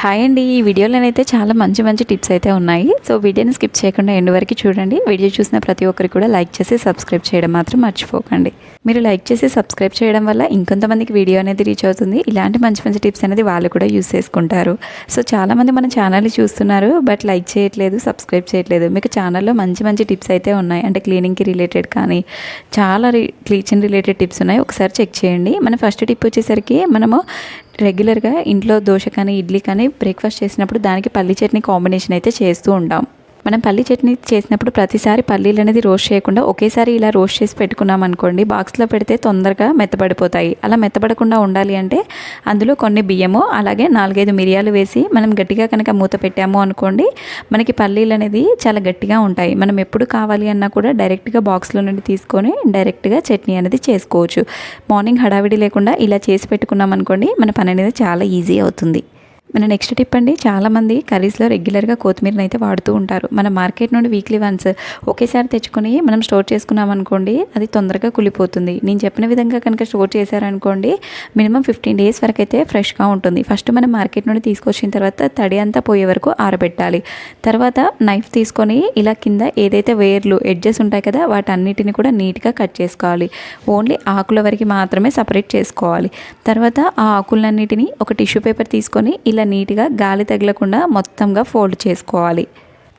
Hi అండి. ఈ వీడియోలోనైతే చాలా మంచి మంచి టిప్స్ అయితే ఉన్నాయి. సో వీడియోని స్కిప్ చేయకుండా ఎండ్ వరకు చూడండి. వీడియో చూసిన ప్రతి ఒక్కరికి కూడా లైక్ చేసి సబ్స్క్రైబ్ చేయడం మాత్రం మర్చిపోకండి. మీరు లైక్ చేసి సబ్స్క్రైబ్ చేయడం వల్ల ఇంకొంతమందికి వీడియో అనేది రీచ్ అవుతుంది. ఇలాంటి మంచి మంచి టిప్స్ అనేది వాళ్ళు కూడా యూస్ చేసుకుంటారు. సో చాలామంది మన ఛానల్ని చూస్తున్నారు బట్ లైక్ చేయట్లేదు సబ్స్క్రైబ్ చేయట్లేదు. మీకు ఛానల్లో మంచి మంచి టిప్స్ అయితే ఉన్నాయి. అంటే క్లీనింగ్కి రిలేటెడ్ కానీ చాలా రీ క్లీచింగ్ రిలేటెడ్ టిప్స్ ఉన్నాయి. ఒకసారి చెక్ చేయండి. మన ఫస్ట్ టిప్ వచ్చేసరికి మనము రెగ్యులర్గా ఇంట్లో దోశ కానీ ఇడ్లీ కానీ బ్రేక్ఫాస్ట్ చేసినప్పుడు దానికి పల్లి చట్నీ కాంబినేషన్ అయితే చేస్తూ ఉంటాం. మనం పల్లి చట్నీ చేసినప్పుడు ప్రతిసారి పల్లీలు అనేది రోస్ట్ చేయకుండా ఒకేసారి ఇలా రోస్ట్ చేసి పెట్టుకున్నాం అనుకోండి బాక్స్లో పెడితే తొందరగా మెత్తబడిపోతాయి. అలా మెత్తబడకుండా ఉండాలి అంటే అందులో కొన్ని బియ్యము అలాగే నాలుగైదు మిరియాలు వేసి మనం గట్టిగా కనుక మూత పెట్టాము అనుకోండి మనకి పల్లీలు అనేది చాలా గట్టిగా ఉంటాయి. మనం ఎప్పుడు కావాలి అన్నా కూడా డైరెక్ట్గా బాక్స్లో నుండి తీసుకొని డైరెక్ట్గా చట్నీ అనేది చేసుకోవచ్చు. మార్నింగ్ హడావిడి లేకుండా ఇలా చేసి పెట్టుకున్నాం అనుకోండి మన పని అనేది చాలా ఈజీ అవుతుంది. మన నెక్స్ట్ టిప్ అండి చాలామంది కర్రీస్లో రెగ్యులర్గా కొత్తిమీరని అయితే వాడుతూ ఉంటారు. మన మార్కెట్ నుండి వీక్లీ వన్స్ ఒకేసారి తెచ్చుకొని మనం స్టోర్ చేసుకున్నాం అనుకోండి అది తొందరగా కులిపోతుంది నేను చెప్పిన విధంగా కనుక స్టోర్ చేశారనుకోండి మినిమం ఫిఫ్టీన్ డేస్ వరకు అయితే ఫ్రెష్గా ఉంటుంది. ఫస్ట్ మనం మార్కెట్ నుండి తీసుకొచ్చిన తర్వాత తడి అంతా పోయే వరకు ఆరబెట్టాలి. తర్వాత నైఫ్ తీసుకొని ఇలా కింద ఏదైతే వేర్లు ఎడ్జెస్ ఉంటాయి కదా వాటన్నిటిని కూడా నీట్గా కట్ చేసుకోవాలి. ఓన్లీ ఆకుల వరకు మాత్రమే సపరేట్ చేసుకోవాలి. తర్వాత ఆ ఆకులన్నిటిని ఒక టిష్యూ పేపర్ తీసుకొని ఇలా నీట్గా గాలి తగలకుండా మొత్తంగా ఫోల్డ్ చేసుకోవాలి.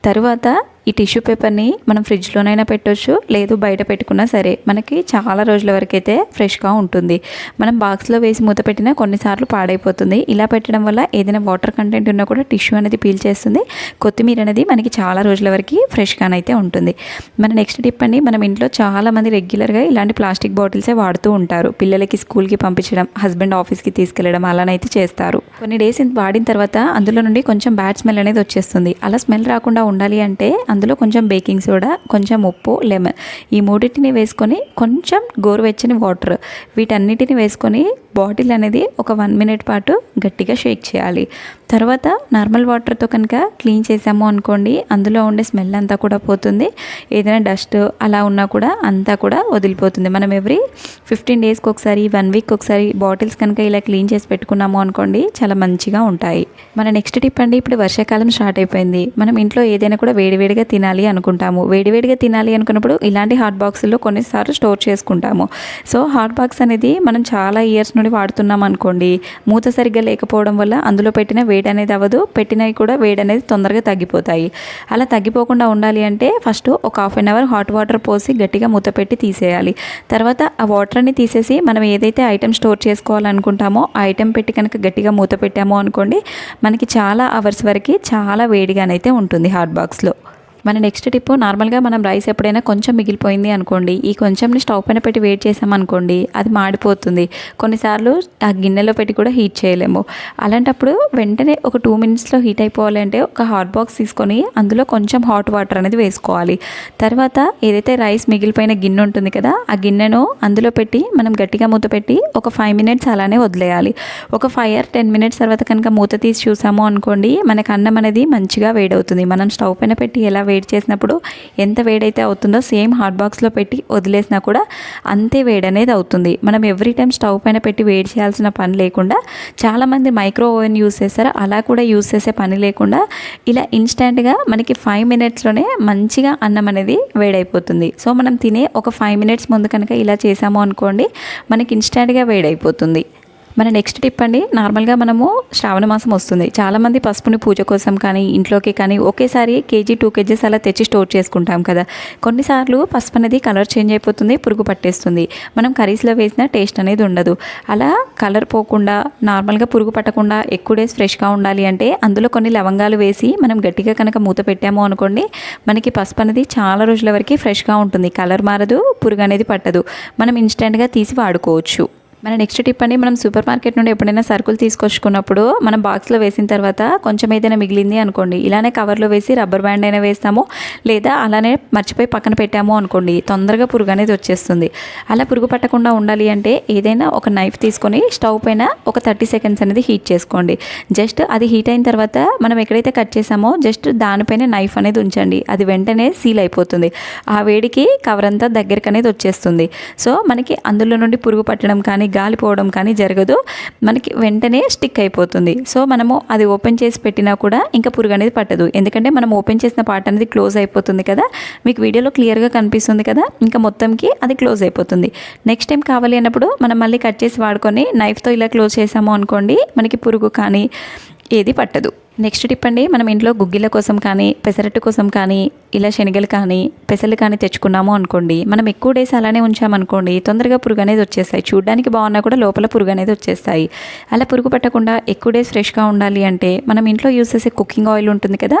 తరువాత ఈ టిష్యూ పేపర్ని మనం ఫ్రిడ్జ్లోనైనా పెట్టొచ్చు లేదు బయట పెట్టుకున్నా సరే. మనకి చాలా రోజుల వరకు అయితే ఫ్రెష్గా ఉంటుంది. మనం బాక్స్లో వేసి మూత పెట్టినా కొన్నిసార్లు పాడైపోతుంది. ఇలా పెట్టడం వల్ల ఏదైనా వాటర్ కంటెంట్ ఉన్నా కూడా టిష్యూ అనేది పీల్ చేస్తుంది. కొత్తిమీర అనేది మనకి చాలా రోజుల వరకు ఫ్రెష్గానైతే ఉంటుంది. మన నెక్స్ట్ టిప్ అండి మనం ఇంట్లో చాలామంది రెగ్యులర్గా ఇలాంటి ప్లాస్టిక్ బాటిల్సే వాడుతూ ఉంటారు. పిల్లలకి స్కూల్కి పంపించడం హస్బెండ్ ఆఫీస్కి తీసుకెళ్ళడం అలానైతే చేస్తారు. కొన్ని డేస్ వాడిన తర్వాత అందులో నుండి కొంచెం బ్యాడ్ స్మెల్ అనేది వచ్చేస్తుంది. అలా స్మెల్ రాకుండా ఉండాలి అంటే అందులో కొంచెం బేకింగ్ సోడా కొంచెం ఉప్పు లెమన్. ఈ మూడింటిని వేసుకొని కొంచెం గోరువెచ్చని వాటర్. వీటన్నిటిని వేసుకొని బాటిల్ అనేది ఒక వన్ మినిట్ పాటు గట్టిగా షేక్ చేయాలి. తర్వాత నార్మల్ వాటర్తో కనుక క్లీన్ చేసాము అనుకోండి అందులో ఉండే స్మెల్ అంతా కూడా పోతుంది. ఏదైనా డస్ట్ అలా ఉన్నా కూడా అంతా కూడా వదిలిపోతుంది. మనం ఎవ్రీ ఫిఫ్టీన్ డేస్కి ఒకసారి వన్ వీక్ ఒకసారి బాటిల్స్ కనుక ఇలా క్లీన్ చేసి పెట్టుకున్నాము అనుకోండి చాలా మంచిగా ఉంటాయి. మన నెక్స్ట్ టిప్ అండి ఇప్పుడు వర్షాకాలం స్టార్ట్ అయిపోయింది. మనం ఇంట్లో ఏదైనా కూడా వేడివేడిగా తినాలి అనుకుంటాము. వేడివేడిగా తినాలి అనుకున్నప్పుడు ఇలాంటి హాట్ బాక్సుల్లో కొన్నిసార్లు స్టోర్ చేసుకుంటాము. సో హాట్ బాక్స్ అనేది మనం చాలా ఇయర్స్ నుండి వాడుతున్నాం అనుకోండి. మూత సరిగ్గా లేకపోవడం వల్ల అందులో పెట్టిన వేడి అనేది అవ్వదు. పెట్టినవి కూడా వేడి అనేది తొందరగా తగ్గిపోతాయి. అలా తగ్గిపోకుండా ఉండాలి అంటే ఫస్ట్ ఒక half an hour hot water పోసి గట్టిగా మూత పెట్టి తీసేయాలి. తర్వాత ఆ వాటర్ని తీసేసి మనం ఏదైతే ఐటెం స్టోర్ చేసుకోవాలనుకుంటామో ఆ ఐటెం పెట్టి కనుక గట్టిగా మూత పెట్టామో అనుకోండి మనకి చాలా అవర్స్ వరకు చాలా వేడిగానైతే ఉంటుంది హాట్ బాక్స్లో. మన నెక్స్ట్ టిప్ నార్మల్గా మనం రైస్ ఎప్పుడైనా కొంచెం మిగిలిపోయింది అనుకోండి ఈ కొంచెంని స్టవ్ పైన పెట్టి వేడి చేసామనుకోండి అది మాడిపోతుంది. కొన్నిసార్లు ఆ గిన్నెలో పెట్టి కూడా హీట్ చేయలేము. అలాంటప్పుడు వెంటనే ఒక టూ మినిట్స్లో హీట్ అయిపోవాలంటే ఒక హాట్ బాక్స్ తీసుకొని అందులో కొంచెం హాట్ వాటర్ అనేది వేసుకోవాలి. తర్వాత ఏదైతే రైస్ మిగిలిపోయిన గిన్నె ఉంటుంది కదా ఆ గిన్నెను అందులో పెట్టి మనం గట్టిగా మూత పెట్టి ఒక ఫైవ్ మినిట్స్ అలానే వదిలేయాలి. ఒక ఫైవ్ ఆర్ టెన్ మినిట్స్ తర్వాత కనుక మూత తీసి చూసాము అనుకోండి మనకు అన్నం అనేది మంచిగా వేడవుతుంది. మనం స్టవ్ పైన పెట్టి ఎలా వేడి చేసినప్పుడు ఎంత వేడైతే అవుతుందో సేమ్ హాట్ బాక్స్లో పెట్టి వదిలేసినా కూడా అంతే వేడి అనేది అవుతుంది. మనం ఎవ్రీ టైం స్టవ్ పైన పెట్టి వేడి చేయాల్సిన పని లేకుండా చాలామంది మైక్రో ఓవెన్ యూస్ చేస్తారు. అలా కూడా యూస్ చేసే పని లేకుండా ఇలా ఇన్స్టెంట్గా మనకి ఫైవ్ మినిట్స్లోనే మంచిగా అన్నం అనేది వేడైపోతుంది. సో మనం తినే ఒక ఫైవ్ మినిట్స్ ముందు కనుక ఇలా చేసాము అనుకోండి మనకి ఇన్స్టెంట్గా వేడైపోతుంది. మన నెక్స్ట్ టిప్ అండి నార్మల్గా మనము శ్రావణ మాసం వస్తుంది. చాలామంది పసుపుని పూజ కోసం కానీ ఇంట్లోకి కానీ ఒకేసారి కేజీ టూ కేజీస్ అలా తెచ్చి స్టోర్ చేసుకుంటాం కదా. కొన్నిసార్లు పసుపు అనేది కలర్ చేంజ్ అయిపోతుంది పురుగు పట్టేస్తుంది. మనం కర్రీస్లో వేసిన టేస్ట్ అనేది ఉండదు. అలా కలర్ పోకుండా నార్మల్గా పురుగు పట్టకుండా ఎక్కువ డేస్ ఫ్రెష్గా ఉండాలి అంటే అందులో కొన్ని లవంగాలు వేసి మనం గట్టిగా కనుక మూత పెట్టాము అనుకోండి మనకి పసుపు అనేది చాలా రోజుల వరకు ఫ్రెష్గా ఉంటుంది. కలర్ మారదు పురుగు అనేది పట్టదు. మనం ఇన్స్టెంట్గా తీసి వాడుకోవచ్చు. మన నెక్స్ట్ టిప్ అండి మనం సూపర్ మార్కెట్ నుండి ఎప్పుడైనా సరుకులు తీసుకొచ్చుకున్నప్పుడు మనం బాక్స్లో వేసిన తర్వాత కొంచెం ఏదైనా మిగిలింది అనుకోండి. ఇలానే కవర్లో వేసి రబ్బర్ బ్యాండ్ అయినా వేస్తాము లేదా అలానే మర్చిపోయి పక్కన పెట్టాము అనుకోండి తొందరగా పురుగు అనేది వచ్చేస్తుంది. అలా పురుగు పట్టకుండా ఉండాలి అంటే ఏదైనా ఒక నైఫ్ తీసుకొని స్టవ్ పైన ఒక థర్టీ సెకండ్స్ అనేది హీట్ చేసుకోండి. జస్ట్ అది హీట్ అయిన తర్వాత మనం ఎక్కడైతే కట్ చేసామో జస్ట్ దానిపైన నైఫ్ అనేది ఉంచండి. అది వెంటనే సీల్ అయిపోతుంది. ఆ వేడికి కవర్ అంతా దగ్గరికి అనేది వచ్చేస్తుంది. సో మనకి అందులో నుండి పురుగు పట్టడం కానీ గాలిపోవడం కానీ జరగదు. మనకి వెంటనే స్టిక్ అయిపోతుంది. సో మనము అది ఓపెన్ చేసి పెట్టినా కూడా ఇంకా పురుగు అనేది పట్టదు. ఎందుకంటే మనం ఓపెన్ చేసిన పార్ట్ అనేది క్లోజ్ అయిపోతుంది కదా. మీకు వీడియోలో క్లియర్గా కనిపిస్తుంది కదా. ఇంకా మొత్తంకి అది క్లోజ్ అయిపోతుంది. నెక్స్ట్ టైం కావాలి అన్నప్పుడు మనం మళ్ళీ కట్ చేసి వాడుకొని నైఫ్తో ఇలా క్లోజ్ చేసాము అనుకోండి మనకి పురుగు కానీ ఏది పట్టదు. నెక్స్ట్ టిప్ అండి మనం ఇంట్లో గుగ్గిల కోసం కానీ పెసరట్టు కోసం కానీ ఇలా శనగలు కానీ పెసలు కానీ తెచ్చుకున్నాము అనుకోండి మనం ఎక్కువ డేస్ అలానే ఉంచామనుకోండి తొందరగా పురుగు అనేది వచ్చేస్తాయి. చూడడానికి బాగున్నా కూడా లోపల పురుగు అనేది వచ్చేస్తాయి. అలా పురుగు పట్టకుండా ఎక్కువ డేస్ ఫ్రెష్గా ఉండాలి అంటే మనం ఇంట్లో యూస్ చేసే కుకింగ్ ఆయిల్ ఉంటుంది కదా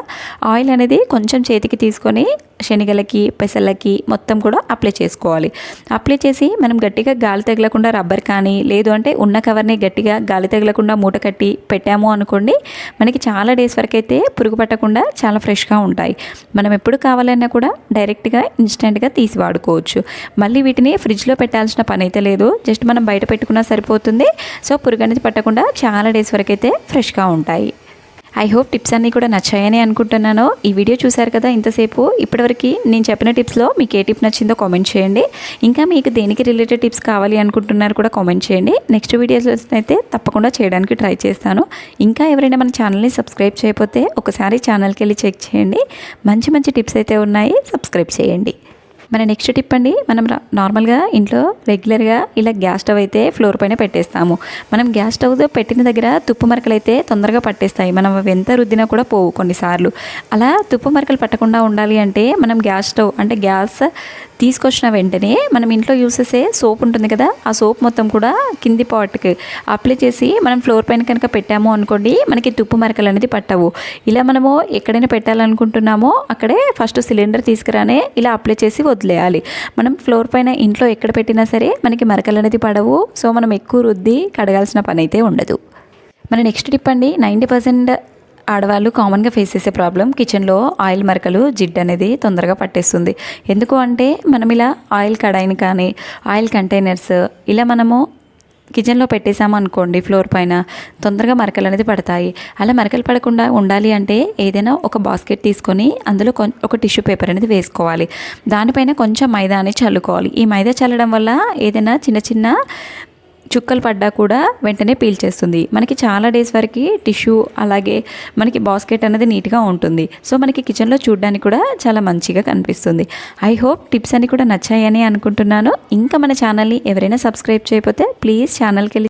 ఆయిల్ అనేది కొంచెం చేతికి తీసుకొని శనగలకి పెసలకి మొత్తం కూడా అప్లై చేసుకోవాలి. అప్లై చేసి మనం గట్టిగా గాలి తగలకుండా రబ్బర్ కానీ లేదు అంటే ఉన్న కవర్ని గట్టిగా గాలి తగలకుండా మూట కట్టి పెట్టాము అనుకోండి మనకి చాలా డేస్ వరకు అయితే పురుగు పట్టకుండా చాలా ఫ్రెష్గా ఉంటాయి. మనం ఎప్పుడు కావాలన్నా కూడా డైరెక్ట్గా ఇన్స్టెంట్గా తీసి వాడుకోవచ్చు. మళ్ళీ వీటిని ఫ్రిడ్జ్లో పెట్టాల్సిన పని అయితే లేదు. జస్ట్ మనం బయట పెట్టుకున్నా సరిపోతుంది. సో పురుగు అనేది పట్టకుండా చాలా డేస్ వరకు అయితే ఫ్రెష్గా ఉంటాయి. ఐ హోప్ టిప్స్ అన్నీ కూడా నచ్చాయని అనుకుంటున్నాను. ఈ వీడియో చూశారు కదా ఇంతసేపు. ఇప్పటివరకు నేను చెప్పిన టిప్స్లో మీకు ఏ టిప్ నచ్చిందో కామెంట్ చేయండి. ఇంకా మీకు దేనికి రిలేటెడ్ టిప్స్ కావాలి అనుకుంటున్నారు కూడా కామెంట్ చేయండి. నెక్స్ట్ వీడియోస్ అయితే తప్పకుండా చేయడానికి ట్రై చేస్తాను. ఇంకా ఎవరైనా మన ఛానల్ని సబ్స్క్రైబ్ చేయకపోతే ఒకసారి ఛానల్కి వెళ్ళి చెక్ చేయండి. మంచి మంచి టిప్స్ అయితే ఉన్నాయి. సబ్స్క్రైబ్ చేయండి. మన నెక్స్ట్ టిప్ అండి మనం నార్మల్గా ఇంట్లో రెగ్యులర్గా ఇలా గ్యాస్ స్టవ్ అయితే ఫ్లోర్ పైన పెట్టేస్తాము. మనం గ్యాస్ స్టవ్ పెట్టిన దగ్గర తుప్పు మరకలు అయితే తొందరగా పట్టేస్తాయి. మనం అవి ఎంత రుద్దినా కూడా పోవు కొన్నిసార్లు. అలా తుప్పు మరకలు పట్టకుండా ఉండాలి అంటే మనం గ్యాస్ స్టవ్ అంటే గ్యాస్ తీసుకొచ్చిన వెంటనే మనం ఇంట్లో యూస్ చేసే సోప్ ఉంటుంది కదా ఆ సోప్ మొత్తం కూడా కింది పాట్కి అప్లై చేసి మనం ఫ్లోర్ పైన కనుక పెట్టాము అనుకోండి మనకి తుప్పు మరకలు అనేది పట్టవు. ఇలా మనము ఎక్కడైనా పెట్టాలనుకుంటున్నామో అక్కడే ఫస్ట్ సిలిండర్ తీసుకురానే ఇలా అప్లై చేసి వద్దు వదిలేయాలి. మనం ఫ్లోర్ పైన ఇంట్లో ఎక్కడ పెట్టినా సరే మనకి మరకలు అనేది పడవు. సో మనం ఎక్కువ రుద్ది కడగాల్సిన పని అయితే ఉండదు. మన నెక్స్ట్ టిప్ అండి నైంటీ పర్సెంట్ ఆడవాళ్ళు కామన్గా ఫేస్ చేసే ప్రాబ్లం కిచెన్లో ఆయిల్ మరకలు జిడ్ అనేది తొందరగా పట్టేస్తుంది. ఎందుకు అంటే మనం ఇలా ఆయిల్ కడాయిని కానీ ఆయిల్ కంటైనర్స్ ఇలా మనము కిచెన్లో పెట్టేసాము అనుకోండి ఫ్లోర్ పైన తొందరగా మరకలు అనేది పడతాయి. అలా మరకలు పడకుండా ఉండాలి అంటే ఏదైనా ఒక బాస్కెట్ తీసుకొని అందులో కొం ఒక టిష్యూ పేపర్ అనేది వేసుకోవాలి. దానిపైన కొంచెం మైదా అనేది చల్లుకోవాలి. ఈ మైదా చల్లడం వల్ల ఏదైనా చిన్న చిన్న చుక్కలు పడ్డా కూడా వెంటనే పీల్చేస్తుంది. మనకి చాలా డేస్ వరకు టిష్యూ అలాగే మనకి బాస్కెట్ అనేది నీట్గా ఉంటుంది. సో మనకి కిచెన్లో చూడడానికి కూడా చాలా మంచిగా కనిపిస్తుంది. ఐ హోప్ టిప్స్ అన్ని కూడా నచ్చాయని అనుకుంటున్నాను. ఇంకా మన ఛానల్ని ఎవరైనా సబ్స్క్రైబ్ చేయకపోతే ప్లీజ్ ఛానల్కి వెళ్ళి